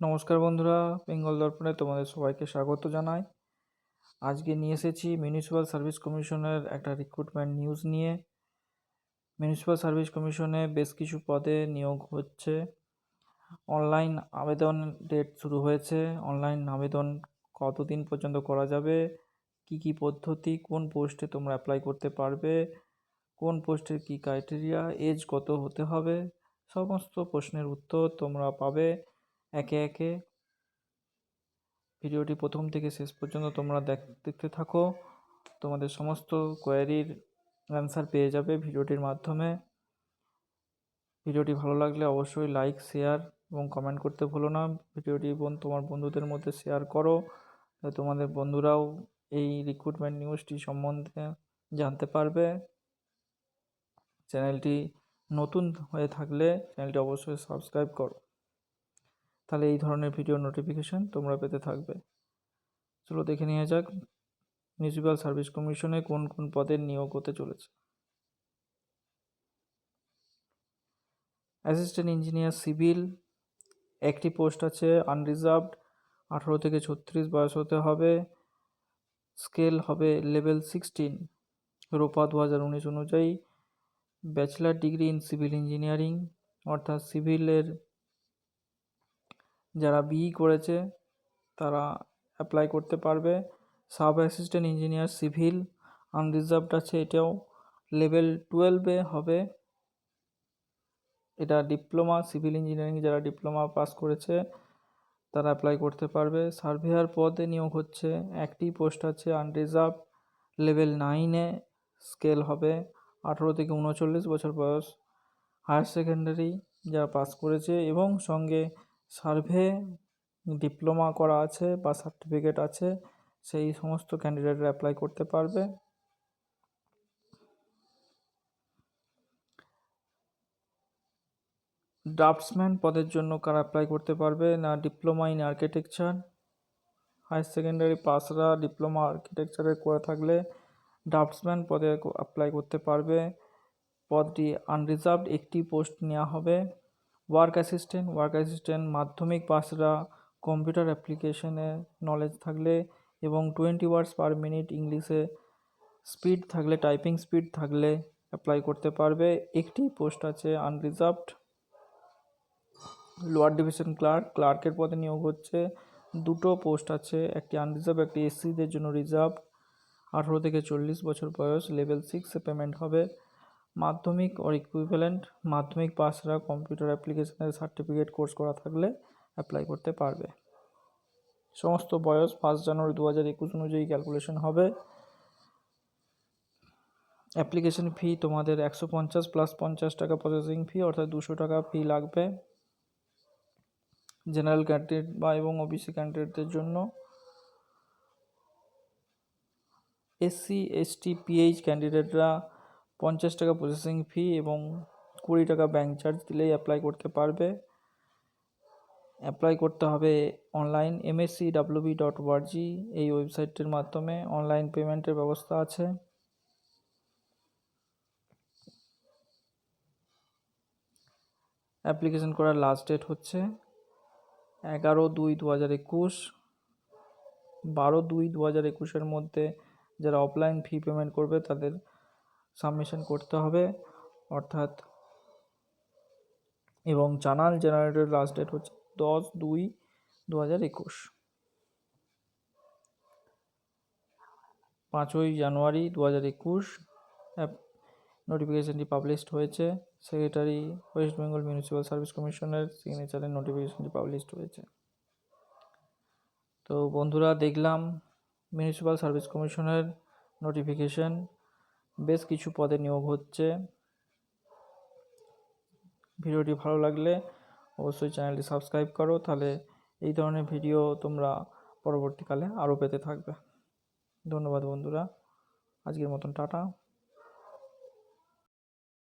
নমস্কার বন্ধুরা, বেঙ্গল দর্পণে তোমাদের সবাইকে স্বাগত জানাই। আজকে নিয়ে এসেছি মিউনিসিপ্যাল সার্ভিস কমিশনের একটা রিক্রুটমেন্ট নিউজ নিয়ে। মিউনিসিপ্যাল সার্ভিস কমিশনে বেশ কিছু পদে নিয়োগ হচ্ছে। অনলাইন আবেদন ডেট শুরু হয়েছে। অনলাইন আবেদন কতদিন পর্যন্ত করা যাবে? কি কি পদ্ধতি? কোন পোস্টে তোমরা অ্যাপ্লাই করতে পারবে? কোন পোস্টের কি ক্রাইটেরিয়া এজ কত হতে হবে? সমস্ত প্রশ্নের উত্তর তোমরা পাবে। একে একে। ভিডিওটি প্রথম থেকে শেষ পর্যন্ত তোমরা দেখ- দেখতে থাকো। তোমাদের সমস্ত কোয়ারির অ্যান্সার পেয়ে যাবে ভিডিওটির মাধ্যমে। ভিডিওটি ভালো লাগলে অবশ্যই লাইক শেয়ার এবং কমেন্ট করতে ভুলো না। ভিডিওটি তোমার বন্ধুদের মধ্যে শেয়ার করো। তোমাদের বন্ধুরাও এই রিক্রুটমেন্ট নিউজটি সম্বন্ধে জানতে পারবে। চ্যানেলটি নতুন হয়ে থাকলে চ্যানেলটি অবশ্যই সাবস্ক্রাইব করো। তাহলে এই ধরনের ভিডিও নোটিফিকেশান তোমরা পেতে থাকবে। চলো দেখে নিয়ে যাক মিউনিসিপ্যাল সার্ভিস কমিশনে কোন কোন পদের নিয়োগ হতে চলেছে। অ্যাসিস্ট্যান্ট ইঞ্জিনিয়ার সিভিল একটি পোস্ট আছে আনরিজার্ভড আঠারো থেকে ছত্রিশ বয়স হতে হবে স্কেল হবে লেভেল সিক্সটিন রোপা দু হাজার উনিশ অনুযায়ী bachelor degree in civil engineering অর্থাৎ সিভিলের যারা বিই করেছে, তারা অ্যাপ্লাই করতে পারবে। Sub assistant engineer civil unreserved আছে, এটাও লেভেল টুয়েলভে হবে। এটা ডিপ্লোমা সিভিল ইঞ্জিনিয়ারিং যারা ডিপ্লোমা পাস করেছে, তারা অ্যাপ্লাই করতে পারবে। সার্ভেয়ার পদে নিয়োগ হচ্ছে, একটি পোস্ট আছে আনরিজার্ভ লেভেল নাইনে স্কেল হবে। আঠেরো থেকে উনচল্লিশ বছর বয়স। হায়ার সেকেন্ডারি যারা পাস করেছে এবং সঙ্গে সার্ভে, ডিপ্লোমা করা আছে বা সার্টিফিকেট আছে, সেই সমস্ত ক্যান্ডিডেটরা অ্যাপ্লাই করতে পারবে। ড্রাফটসম্যান পদের জন্য কারা অ্যাপ্লাই করতে পারবে? না, diploma in architecture higher secondary পাসরা diploma আর্কিটেকচারে করে থাকলে ড্রাফটসম্যান পদে অ্যাপ্লাই করতে পারবে। পদটি আনরিজার্ভড একটি পোস্ট নেওয়া হবে। ওয়ার্ক অ্যাসিস্ট্যান্ট ওয়ার্ক অ্যাসিস্ট্যান্ট মাধ্যমিক পাসরা কম্পিউটার অ্যাপ্লিকেশনে নলেজ থাকলে এবং টোয়েন্টি ওয়ার্ডস পার মিনিট ইংলিশে স্পিড থাকলে টাইপিং স্পিড থাকলে অ্যাপ্লাই করতে পারবে। একটি পোস্ট আছে আনরিজার্ভড লোয়ার ডিভিশন ক্লার্ক ক্লার্কের পদে নিয়োগ হচ্ছে। দুটো পোস্ট আছে, একটি আনরিজার্ভ একটি এসসিদের জন্য রিজার্ভ আঠেরো থেকে চল্লিশ বছর বয়স লেভেল সিক্সে পেমেন্ট হবে। মাধ্যমিক অর ইকুইভ্যালেন্ট মাধ্যমিক পাসরা কম্পিউটার অ্যাপ্লিকেশনের সার্টিফিকেট কোর্স করা থাকলে অ্যাপ্লাই করতে পারবে। সমস্ত বয়স ফার্স্ট জানুয়ারি দু হাজার একুশ অনুযায়ী ক্যালকুলেশন হবে। অ্যাপ্লিকেশন ফি তোমাদের একশো পঞ্চাশ প্লাস পঞ্চাশ টাকা প্রসেসিং ফি অর্থাৎ দুশো টাকা ফি লাগবে। জেনারেল ক্যান্ডিডেট বা এবং ওবিসি ক্যান্ডিডেটদের জন্য। এসসি এসটি পিএইচ ক্যান্ডিডেটরা পঞ্চাশ টাকা প্রসেসিং ফি এবং কুড়ি টাকা ব্যাঙ্ক চার্জ দিলেই অ্যাপ্লাই করতে পারবে। অ্যাপ্লাই করতে হবে online MSC WB dot org এই ওয়েবসাইটটির মাধ্যমে অনলাইন পেমেন্টের ব্যবস্থা আছে। অ্যাপ্লিকেশন করার লাস্ট ডেট হচ্ছে এগারো দুই দু হাজার একুশ। বারো দুই দু হাজার একুশের মধ্যে যারা অফলাইন ফি পেমেন্ট করবে তাদের সাবমিশন করতে হবে, অর্থাৎ এবং জানাল জেনারেটের লাস্ট ডেট হচ্ছে দশ দুই দু হাজার একুশ। পাঁচই জানুয়ারি দু হাজার একুশ নোটিফিকেশানটি পাবলিশড হয়েছে। Secretary West Bengal municipal service কমিশনের সিগনেচারে নোটিফিকেশানটি পাবলিশড হয়েছে। তো বন্ধুরা, দেখলাম মিউনিসিপ্যাল সার্ভিস কমিশনের নোটিফিকেশন বেশ কিছু পদে নিয়োগ হচ্ছে। ভিডিওটি ভালো লাগলে অবশ্যই চ্যানেলটি সাবস্ক্রাইব করো, তাহলে এই ধরনের ভিডিও তোমরা পরবর্তীকালে আরও পেতে থাকবে। ধন্যবাদ বন্ধুরা। আজকের মতন টাটা।